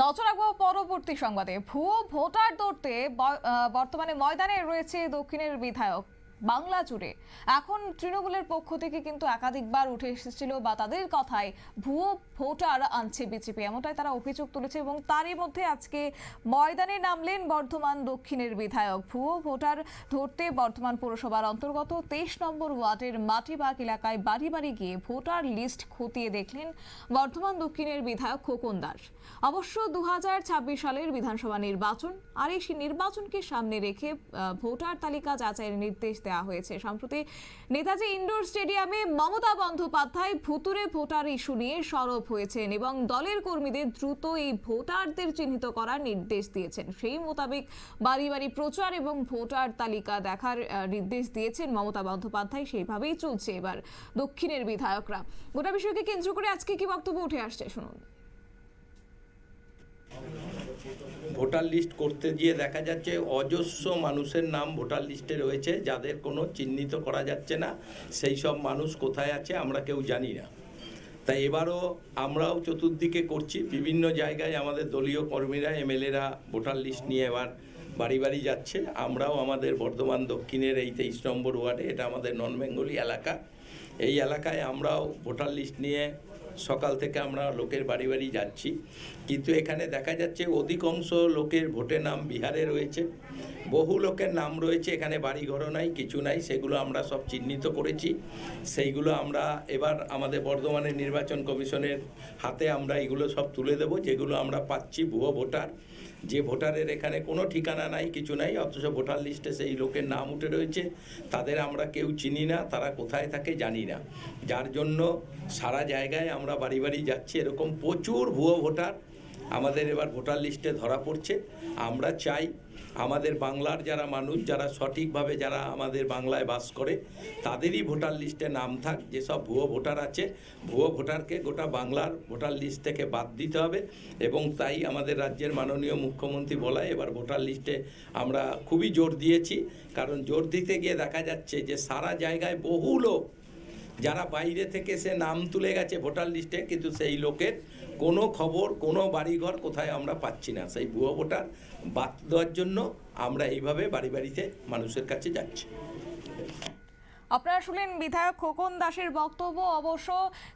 নজর রাখব পরবর্তী সংবাদে। ভুয়ো ভোটার ধরতে বর্তমানে ময়দানে রয়েছে দক্ষিণের বিধায়ক। বাংলা জুড়ে। এখন তৃণমূলের পক্ষ থেকে কিন্তু একাধিকবার উঠে এসেছিল বা তাদের কথায় ভুয়ো ভোটার আনছে বিজেপি। এমনটাই তারা অভিযোগ তুলেছে এবং তারই মধ্যে আজকে ময়দানে নামলেন বর্ধমান দক্ষিণের বিধায়ক। ভুয়ো ভোটার ধরতে বর্ধমান পৌরসভার অন্তর্গত তেইশ নম্বর ওয়ার্ডের মাটিবাগ এলাকায় বাড়ি বাড়ি গিয়ে ভোটার লিস্ট খতিয়ে দেখলেন বর্ধমান দক্ষিণের বিধায়ক খোকন দাস। অবশ্য দু হাজার ছাব্বিশ সালের বিধানসভা নির্বাচন আর এই নির্বাচনকে সামনে রেখে ভোটার তালিকা যাচাইয়ের নির্দেশ দেওয়া হয়েছে। সম্প্রতি নেতাজি ইনডোর স্টেডিয়ামে মমতা বন্দ্যোপাধ্যায় ভুতুরে ভোটার ইস্যু নিয়ে সরব হয়েছেন এবং দলের কর্মীদের দ্রুত এই ভোটারদের চিহ্নিত করার নির্দেশ দিয়েছেন। সেই মোতাবেক বাড়ি বাড়ি প্রচার এবং ভোটার তালিকা দেখার নির্দেশ দিয়েছেন মমতা বন্দ্যোপাধ্যায়। সেইভাবেই চলছে এবার দক্ষিণের বিধায়করা। গোটা বিষয়কে কেন্দ্র করে আজকে কি বক্তব্য উঠে আসছে, শুনুন। ভোটার লিস্ট করতে গিয়ে দেখা যাচ্ছে অজস্র মানুষের নাম ভোটার লিস্টে রয়েছে, যাদের কোনো চিহ্নিত করা যাচ্ছে না। সেই সব মানুষ কোথায় আছে আমরা কেউ জানি না। তাই এবারও আমরাও চতুর্দিকে করছি। বিভিন্ন জায়গায় আমাদের দলীয় কর্মীরা, এমএলএরা ভোটার লিস্ট নিয়ে এবার বাড়ি বাড়ি যাচ্ছে। আমরাও আমাদের বর্ধমান দক্ষিণের এই তেইশ নম্বর ওয়ার্ডে, এটা আমাদের নন বেঙ্গলি এলাকা। এই এলাকায় আমরাও ভোটার লিস্ট নিয়ে সকাল থেকে আমরা লোকের বাড়ি বাড়ি যাচ্ছি। কিন্তু এখানে দেখা যাচ্ছে অধিকাংশ লোকের ভোটের নাম বিহারে রয়েছে। বহু লোকের নাম রয়েছে, এখানে বাড়িঘরও নাই, কিছু নাই, সেগুলো আমরা সব চিহ্নিত করেছি। সেইগুলো আমরা এবার আমাদের বর্ধমানের নির্বাচন কমিশনের হাতে আমরা এগুলো সব তুলে দেব, যেগুলো আমরা পাচ্ছি ভুয়ো ভোটার। যে ভোটারের এখানে কোনো ঠিকানা নাই, কিছু নাই, অথচ ভোটার লিস্টে সেই লোকের নাম উঠে রয়েছে, তাদের আমরা কেউ চিনি না, তারা কোথায় থাকে জানি না। যার জন্য সারা জায়গায় আমরা বাড়ি বাড়ি যাচ্ছি, এরকম প্রচুর ভুয়ো ভোটার আমাদের এবার ভোটার লিস্টে ধরা পড়ছে। আমরা চাই আমাদের বাংলার যারা মানুষ, যারা সঠিকভাবে যারা আমাদের বাংলায় বাস করে, তাদেরই ভোটার লিস্টে নাম থাক। যেসব ভুয়ো ভোটার আছে, ভুয়ো ভোটারকে গোটা বাংলার ভোটার লিস্ট থেকে বাদ দিতে হবে এবং তাই আমাদের রাজ্যের মাননীয় মুখ্যমন্ত্রী বলায় এবার ভোটার লিস্টে আমরা খুবই জোর দিয়েছি। কারণ জোর দিতে গিয়ে দেখা যাচ্ছে যে সারা জায়গায় বহু লোক যারা বাইরে থেকে সে নাম তুলে গেছে ভোটার লিস্টে, কিন্তু সেই লোকের কোনো খবর, কোনো বাড়িঘর কোথায় আমরা পাচ্ছি না। সেই ভুয়ো ভোটার বাদ দেওয়ার জন্য আমরা এইভাবে বাড়ি বাড়িতে মানুষের কাছে যাচ্ছি। আপনারা শুনলেন বিধায়ক খোকন দাসের বক্তব্য। অবশ্য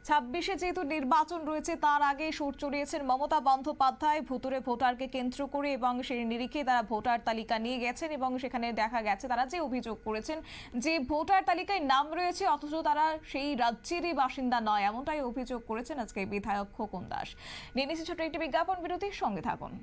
ছাব্বিশে যেহেতু নির্বাচন রয়েছে, তার আগে সুর চড়িয়েছেন মমতা বন্দ্যোপাধ্যায়। ভুতুরে ভোটারকে কেন্দ্র করে এবং সেই নিরিখে তারা ভোটার তালিকা নিয়ে গেছেন এবং সেখানে দেখা গেছে তারা যে অভিযোগ করেছেন যে ভোটার তালিকায় নাম রয়েছে, অথচ তারা সেই রাজ্যেরই বাসিন্দা নয়, এমনটাই অভিযোগ করেছেন আজকে বিধায়ক খোকন দাস। নিয়ে ছোট একটি বিজ্ঞাপন, বিরতির সঙ্গে থাকুন।